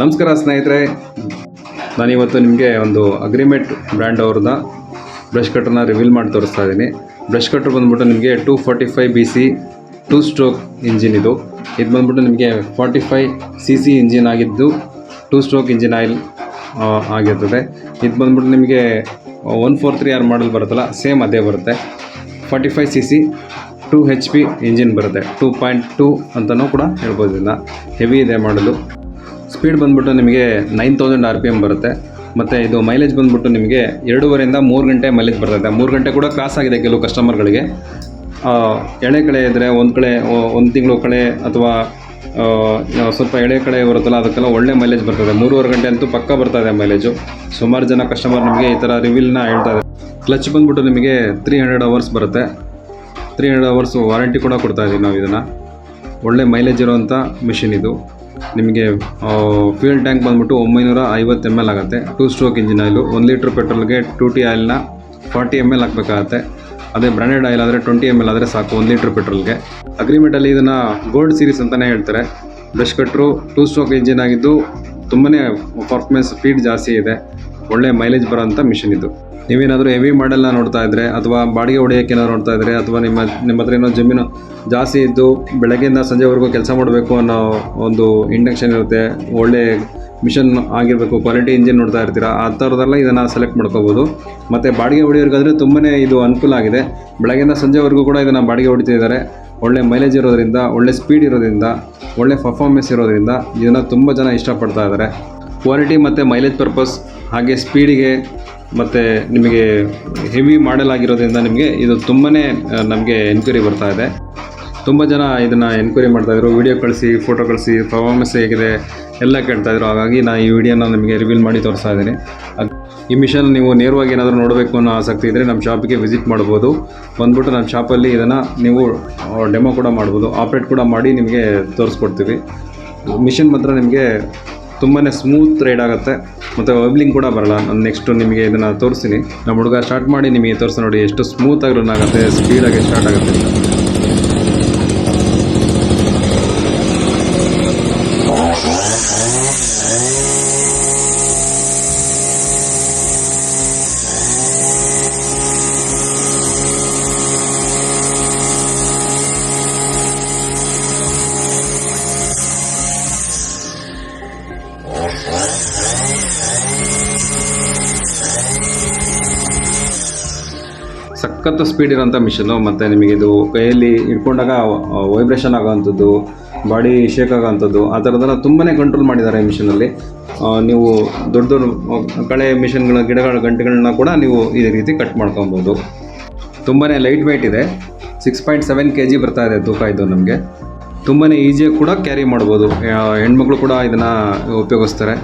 ನಮಸ್ಕಾರ ಸ್ನೇಹಿತರೆ. ನಾನಿವತ್ತು ನಿಮಗೆ ಒಂದು ಅಗ್ರಿಮೆಂಟ್ ಬ್ರ್ಯಾಂಡ್ ಅವ್ರದ್ದು ಬ್ರಷ್ ಕಟ್ಟರ್ನ ರಿವೀಲ್ ಮಾಡಿ ತೋರಿಸ್ತಾ ಇದ್ದೀನಿ. ಬ್ರಷ್ ಕಟ್ಟರ್ ಬಂದ್ಬಿಟ್ಟು ನಿಮಗೆ two forty five B C two stroke engine ಇದು. ಇದು ಬಂದ್ಬಿಟ್ಟು ನಿಮಗೆ forty five C C engine ಆಗಿದ್ದು ಟೂ ಸ್ಟ್ರೋಕ್ ಇಂಜಿನ್ ಆಯಿಲ್ ಆಗಿರ್ತದೆ. ಇದು ಬಂದ್ಬಿಟ್ಟು ನಿಮಗೆ one four three R model ಬರುತ್ತಲ್ಲ ಸೇಮ್ ಅದೇ ಬರುತ್ತೆ. Forty five C C two H P engine ಬರುತ್ತೆ. ಟೂ ಪಾಯಿಂಟ್ ಟೂ ಅಂತಲೂ ಕೂಡ ಹೇಳ್ಬೋದಿಲ್ಲ. ಹೆವಿ ಇದೆ ಮಾಡಲು. ಸ್ಪೀಡ್ ಬಂದ್ಬಿಟ್ಟು ನಿಮಗೆ nine thousand R P M ಬರುತ್ತೆ. ಮತ್ತು ಇದು ಮೈಲೇಜ್ ಬಂದ್ಬಿಟ್ಟು ನಿಮಗೆ ಎರಡೂವರೆಯಿಂದ ಮೂರು ಗಂಟೆ ಮೈಲೇಜ್ ಬರ್ತದೆ. ಮೂರು ಗಂಟೆ ಕೂಡ ಕ್ರಾಸ್ ಆಗಿದೆ ಕೆಲವು ಕಸ್ಟಮರ್ಗಳಿಗೆ ಎಳೆ ಕಳೆ ಇದ್ದರೆ ಒಂದು ಕಡೆ ಒಂದು ತಿಂಗಳು ಕಳೆ ಅಥವಾ ಸ್ವಲ್ಪ ಎಳೆ ಕಡೆ ಬರುತ್ತಲ್ಲ, ಅದಕ್ಕೆಲ್ಲ ಒಳ್ಳೆ ಮೈಲೇಜ್ ಬರ್ತದೆ. ಮೂರುವರೆ ಗಂಟೆ ಅಂತೂ ಪಕ್ಕ ಇದೆ ಮೈಲೇಜು ಸುಮಾರು ಜನ ಕಸ್ಟಮರ್ ನಿಮಗೆ ಈ ಥರ ರಿವ್ಯೂಲ್ನ ಹೇಳ್ತಾ ಇದ್ದಾರೆ. ಕ್ಲಚ್ ಬಂದ್ಬಿಟ್ಟು ನಿಮಗೆ ತ್ರೀ ಹಂಡ್ರೆಡ್ ಅವರ್ಸ್ ಬರುತ್ತೆ. ತ್ರೀ ಹಂಡ್ರೆಡ್ ಅವರ್ಸ್ ವಾರಂಟಿ ಕೂಡ ಕೊಡ್ತಾ ಇದ್ದೀವಿ ನಾವು ಇದನ್ನು. ಒಳ್ಳೆ ಮೈಲೇಜ್ ಇರುವಂಥ ಮಿಷಿನ್ ಇದು. ನಿಮಗೆ ಫ್ಯೂಯಲ್ ಟ್ಯಾಂಕ್ ಬಂದ್ಬಿಟ್ಟು ಒಂಬೈನೂರ ಐವತ್ತು ಎಂ ಎಲ್ ಆಗುತ್ತೆ. ಟೂ ಸ್ಟ್ರೋಕ್ ಇಂಜಿನ್ ಆಯಿಲು ಒಂದು ಲೀಟ್ರ್ ಪೆಟ್ರೋಲ್ಗೆ ಟೂ ಟಿ ಆಯಿಲ್ನ ಫಾರ್ಟಿ ಎಂ ಎಲ್ ಹಾಕಬೇಕಾಗತ್ತೆ. ಅದೇ ಬ್ರ್ಯಾಂಡೆಡ್ ಆಯಿಲ್ ಆದರೆ ಟ್ವೆಂಟಿ ಎಂ ಎಲ್ ಆದರೆ ಸಾಕು, ಒಂದು ಲೀಟ್ರ್ ಪೆಟ್ರೋಲ್ಗೆ ಅಗ್ರಿಮೆಂಟಲ್ಲಿ ಇದನ್ನು ಗೋಲ್ಡ್ ಸೀರೀಸ್ ಅಂತಲೇ ಹೇಳ್ತಾರೆ. Brush cutter two stroke engine ಆಗಿದ್ದು ತುಂಬಾ ಪರ್ಫಾರ್ಮೆನ್ಸ್ ಸ್ಪೀಡ್ ಜಾಸ್ತಿ ಇದೆ. ಒಳ್ಳೆ ಮೈಲೇಜ್ ಬರೋಂಥ ಮಿಷಿನ್ ಇದು. ನೀವೇನಾದರೂ ಹೆವಿ ಮಾಡೆಲ್ನ ನೋಡ್ತಾ ಇದ್ದರೆ ಅಥವಾ ಬಾಡಿಗೆ ಹೊಡೆಯೋಕ್ಕೆ ಏನಾದ್ರು ನೋಡ್ತಾ ಇದ್ದರೆ ಅಥವಾ ನಿಮ್ಮ ನಿಮ್ಮ ಹತ್ರ ಏನೋ ಜಮೀನು ಜಾಸ್ತಿ ಇದ್ದು ಬೆಳಗ್ಗೆಯಿಂದ ಸಂಜೆವರೆಗೂ ಕೆಲಸ ಮಾಡಬೇಕು ಅನ್ನೋ ಒಂದು ಇಂಡಕ್ಷನ್ ಇರುತ್ತೆ, ಒಳ್ಳೆ ಮಿಷನ್ ಆಗಿರಬೇಕು ಕ್ವಾಲಿಟಿ ಇಂಜಿನ್ ನೋಡ್ತಾ ಇರ್ತೀರಾ, ಆ ಥರದ್ದೆಲ್ಲ ಇದನ್ನು ಸೆಲೆಕ್ಟ್ ಮಾಡ್ಕೋಬೋದು. ಮತ್ತು ಬಾಡಿಗೆ ಹೊಡೆಯೋರ್ಗಾದರೆ ತುಂಬನೇ ಇದು ಅನುಕೂಲ ಆಗಿದೆ. ಬೆಳಗ್ಗೆಯಿಂದ ಸಂಜೆವರೆಗೂ ಕೂಡ ಇದನ್ನು ಬಾಡಿಗೆ ಹೊಡಿತಿದ್ದಾರೆ ಒಳ್ಳೆ ಮೈಲೇಜ್ ಇರೋದರಿಂದ, ಒಳ್ಳೆ ಸ್ಪೀಡ್ ಇರೋದ್ರಿಂದ, ಒಳ್ಳೆ ಪರ್ಫಾರ್ಮೆನ್ಸ್ ಇರೋದ್ರಿಂದ ಇದನ್ನು ತುಂಬ ಜನ ಇಷ್ಟಪಡ್ತಾ ಇದ್ದಾರೆ. ಕ್ವಾಲಿಟಿ ಮತ್ತು ಮೈಲೇಜ್ ಪರ್ಪಸ್ ಹಾಗೆ ಸ್ಪೀಡಿಗೆ ಮತ್ತು ನಿಮಗೆ ಹೆವಿ ಮಾಡೆಲ್ ಆಗಿರೋದ್ರಿಂದ ನಿಮಗೆ ಇದು ತುಂಬಾ ನಮಗೆ ಎನ್ಕ್ವೈರಿ ಬರ್ತಾ ಇದೆ. ತುಂಬ ಜನ ಇದನ್ನು ಎನ್ಕ್ವೈರಿ ಮಾಡ್ತಾಯಿದ್ರು ವೀಡಿಯೋ ಕಳಿಸಿ ಫೋಟೋ ಕಳಿಸಿ ಪರ್ಫಾರ್ಮೆನ್ಸ್ ಹೇಗಿದೆ ಎಲ್ಲ ಕೇಳ್ತಾಯಿದ್ರು ಹಾಗಾಗಿ ನಾನು ಈ ವಿಡಿಯೋನ ನಿಮಗೆ ರಿವೀಲ್ ಮಾಡಿ ತೋರಿಸ್ತಾ ಇದ್ದೀನಿ. ಈ ಮಿಷನ್ ನೀವು ನೇರವಾಗಿ ಏನಾದರೂ ನೋಡಬೇಕು ಅನ್ನೋ ಆಸಕ್ತಿ ಇದ್ದರೆ ನಮ್ಮ ಶಾಪಿಗೆ ವಿಸಿಟ್ ಮಾಡ್ಬೋದು. ಬಂದ್ಬಿಟ್ಟು ನಮ್ಮ ಶಾಪಲ್ಲಿ ಇದನ್ನು ನೀವು ಡೆಮೋ ಕೂಡ ಮಾಡ್ಬೋದು. ಆಪ್ರೇಟ್ ಕೂಡ ಮಾಡಿ ನಿಮಗೆ ತೋರಿಸ್ಕೊಡ್ತೀವಿ. ಮಿಷನ್ ಮಾತ್ರ ನಿಮಗೆ ತುಂಬಾ ಸ್ಮೂತ್ ರೈಡ್ ಆಗುತ್ತೆ. ಮತ್ತು ವೈಬ್ಲಿಂಗ್ ಕೂಡ ಬರಲ್ಲ. ನಾನು ನೆಕ್ಸ್ಟು ನಿಮಗೆ ಇದನ್ನು ತೋರಿಸ್ತೀನಿ. ನಮ್ಮ ಹುಡುಗ ಸ್ಟಾರ್ಟ್ ಮಾಡಿ ನಿಮಗೆ ತೋರಿಸಿ ನೋಡಿ, ಎಷ್ಟು ಸ್ಮೂತಾಗಿ ರನ್ ಆಗುತ್ತೆ ಸ್ಪೀಡಾಗಿ ಸ್ಟಾರ್ಟ್ ಆಗುತ್ತೆ ಸಖತ್ತು ಸ್ಪೀಡ್ ಇರೋಂಥ ಮಿಷನು ಮತ್ತು ಇದು ಕೈಯಲ್ಲಿ ಇಟ್ಕೊಂಡಾಗ ವೈಬ್ರೇಷನ್ ಆಗೋವಂಥದ್ದು ಬಾಡಿ ಶೇಕ್ ಆಗೋವಂಥದ್ದು, ಆ ಥರದ್ದೆಲ್ಲ ತುಂಬಾ ಕಂಟ್ರೋಲ್ ಮಾಡಿದ್ದಾರೆ ಈ ಮಿಷನಲ್ಲಿ ನೀವು ದೊಡ್ಡ ದೊಡ್ಡ ಕಳೆ ಮಿಷನ್ಗಳ ಗಿಡಗಳ, ಗಂಟೆಗಳನ್ನ ಕೂಡ ನೀವು ಇದೇ ರೀತಿ ಕಟ್ ಮಾಡ್ಕೊಬೋದು. ತುಂಬಾ ಲೈಟ್ ವೆಯ್ಟ್ ಇದೆ. Six point seven K G ಬರ್ತಾ ಇದೆ ತೂಕ ಇದು ನಮಗೆ. ತುಂಬಾ ಈಸಿಯಾಗಿ ಕೂಡ ಕ್ಯಾರಿ ಮಾಡ್ಬೋದು. ಹೆಣ್ಮಕ್ಳು ಕೂಡ ಇದನ್ನು ಉಪಯೋಗಿಸ್ತಾರೆ.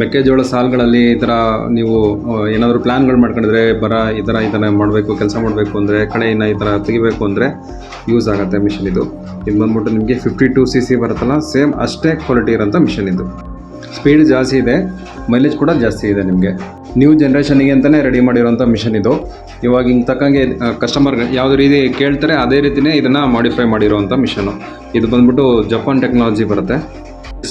ಮೆಕ್ಕೆಜೋಳ ಸಾಲುಗಳಲ್ಲಿ ಈ ಥರ ನೀವು ಏನಾದರೂ ಪ್ಲ್ಯಾನ್ಗಳು ಮಾಡ್ಕೊಂಡಿದ್ರೆ ಬರ, ಈ ಥರ ಈ ಥರ ಮಾಡಬೇಕು, ಕೆಲಸ ಮಾಡಬೇಕು ಅಂದರೆ ಕಳೆಯನ್ನು ಈ ಥರ ತೆಗಿಬೇಕು ಅಂದರೆ ಯೂಸ್ ಆಗುತ್ತೆ ಮಿಷಿನ್ ಇದು. ಇದು ಬಂದ್ಬಿಟ್ಟು ನಿಮಗೆ ಫಿಫ್ಟಿ ಟು ಸಿ ಸಿ ಬರುತ್ತಲ್ಲ, ಸೇಮ್ ಅಷ್ಟೇ ಕ್ವಾಲಿಟಿ ಇರೋಂಥ ಮಿಷಿನ್ ಇದು. ಸ್ಪೀಡ್ ಜಾಸ್ತಿ ಇದೆ ಮೈಲೇಜ್ ಕೂಡ ಜಾಸ್ತಿ ಇದೆ ನಿಮಗೆ. ನ್ಯೂ ಜನ್ರೇಷನಿಗೆ ಅಂತಲೇ ರೆಡಿ ಮಾಡಿರೋಂಥ ಮಿಷನ್ ಇದು. ಇವಾಗ ಹಿಂಗೆ ತಕ್ಕಂಗೆ ಕಸ್ಟಮರ್ ಯಾವುದೇ ರೀತಿ ಕೇಳ್ತಾರೆ, ಅದೇ ರೀತಿಯೇ ಇದನ್ನು ಮಾಡಿಫೈ ಮಾಡಿರೋವಂಥ ಮಿಷನು. ಇದು ಬಂದ್ಬಿಟ್ಟು ಜಪಾನ್ ಟೆಕ್ನಾಲಜಿ ಬರುತ್ತೆ.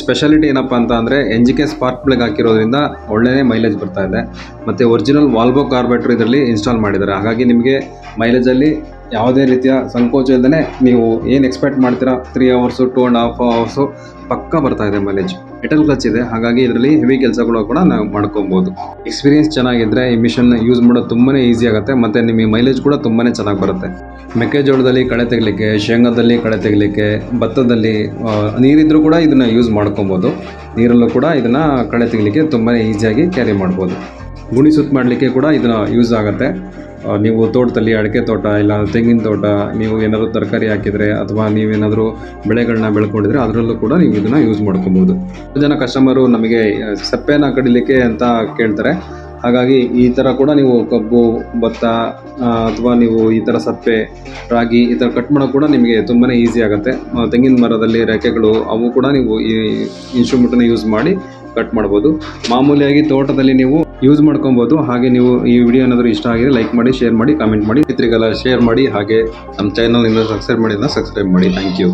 ಸ್ಪೆಷಾಲಿಟಿ ಏನಪ್ಪ ಅಂತ ಅಂದರೆ N G K spark plug ಹಾಕಿರೋದ್ರಿಂದ ಒಳ್ಳೆಯ ಮೈಲೇಜ್ ಬರ್ತಾ ಇದೆ. ಮತ್ತು ಒರಿಜಿನಲ್ ವಾಲ್ವೋ ಕಾರ್ಬೇಟ್ರ್ ಇದರಲ್ಲಿ ಇನ್ಸ್ಟಾಲ್ ಮಾಡಿದ್ದಾರೆ. ಹಾಗಾಗಿ ನಿಮಗೆ ಮೈಲೇಜಲ್ಲಿ ಯಾವುದೇ ರೀತಿಯ ಸಂಕೋಚ ಇಲ್ಲದೇ ನೀವು ಏನು ಎಕ್ಸ್ಪೆಕ್ಟ್ ಮಾಡ್ತೀರಾ? Three hours two and half hours ಪಕ್ಕ ಬರ್ತಾ ಇದೆ ಮೈಲೇಜ್ ಮೆಟಲ್ ಕ್ಲಚ್ ಇದೆ. ಹಾಗಾಗಿ ಇದರಲ್ಲಿ ಹೆವಿ ಕೆಲಸಗಳು ಕೂಡ ನಾವು ಮಾಡ್ಕೊಬೋದು. ಎಕ್ಸ್ಪೀರಿಯನ್ಸ್ ಚೆನ್ನಾಗಿದ್ರೆ ಈ ಮಿಷನ್ ಯೂಸ್ ಮಾಡೋದು ತುಂಬಾನೇ ಈಸಿ ಆಗುತ್ತೆ. ಮತ್ತು ನಿಮಗೆ ಮೈಲೇಜ್ ಕೂಡ ತುಂಬಾ ಚೆನ್ನಾಗಿ ಬರುತ್ತೆ. ಮೆಕ್ಕೆಜೋಳದಲ್ಲಿ ಕಳೆ ತೆಗಲಿಕ್ಕೆ, ಶೇಂಗಾದಲ್ಲಿ ಕಳೆ ತೆಗಲಿಕ್ಕೆ, ಭತ್ತದಲ್ಲಿ ನೀರಿದ್ರೂ ಕೂಡ ಇದನ್ನು ಯೂಸ್ ಮಾಡ್ಕೊಬೋದು. ನೀರಲ್ಲೂ ಕೂಡ ಇದನ್ನು ಕಳೆ ತೆಗಲಿಕ್ಕೆ ತುಂಬಾನೇ ಈಸಿಯಾಗಿ ಕ್ಯಾರಿ ಮಾಡ್ಬೋದು. ಗುಣಿ ಸುತ್ತ ಮಾಡಲಿಕ್ಕೆ ಕೂಡ ಇದನ್ನು ಯೂಸ್ ಆಗುತ್ತೆ. ನೀವು ತೋಟದಲ್ಲಿ ಅಡಿಕೆ ತೋಟ ಇಲ್ಲ ತೆಂಗಿನ ತೋಟ, ನೀವು ಏನಾದರೂ ತರಕಾರಿ ಹಾಕಿದರೆ ಅಥವಾ ನೀವೇನಾದರೂ ಬೆಳೆಗಳನ್ನ ಬೆಳ್ಕೊಂಡಿದ್ರೆ ಅದರಲ್ಲೂ ಕೂಡ ನೀವು ಇದನ್ನು ಯೂಸ್ ಮಾಡ್ಕೊಬೋದು. ಜನ ಕಸ್ಟಮರು ನಮಗೆ ಸಪ್ಪೆನ ಕಡಿಲಿಕ್ಕೆ ಅಂತ ಕೇಳ್ತಾರೆ. ಹಾಗಾಗಿ ಈ ಥರ ಕೂಡ ನೀವು ಕಬ್ಬು, ಭತ್ತ ಅಥವಾ ನೀವು ಈ ಥರ ಸಪ್ಪೆ, ರಾಗಿ ಈ ಥರ ಕಟ್ ಮಾಡೋಕೆ ಕೂಡ ನಿಮಗೆ ತುಂಬಾ ಈಸಿ ಆಗುತ್ತೆ. ತೆಂಗಿನ ಮರದಲ್ಲಿ ರೆಕ್ಕೆಗಳು ಅವು ಕೂಡ ನೀವು ಈ ಇನ್ಸ್ಟ್ರೂಮೆಂಟನ್ನು ಯೂಸ್ ಮಾಡಿ ಕಟ್ ಮಾಡ್ಬೋದು. ಮಾಮೂಲಿಯಾಗಿ ತೋಟದಲ್ಲಿ ನೀವು ಯೂಸ್ ಮಾಡ್ಕೊಬೋದು. ಹಾಗೆ ನೀವು ಈ ವಿಡಿಯೋ ಏನಾದರೂ ಇಷ್ಟ ಆಗಿದೆ ಲೈಕ್ ಮಾಡಿ ಶೇರ್ ಮಾಡಿ ಕಾಮೆಂಟ್ ಮಾಡಿ. ಮಿತ್ರಿಗೆಲ್ಲ ಶೇರ್ ಮಾಡಿ. ಹಾಗೆ ನಮ್ಮ ಚಾನಲ್ ಸಬ್ಸ್ಕ್ರೈಬ್ ಮಾಡಿದ್ರೆ ಸಬ್ಸ್ಕ್ರೈಬ್ ಮಾಡಿ. Thank you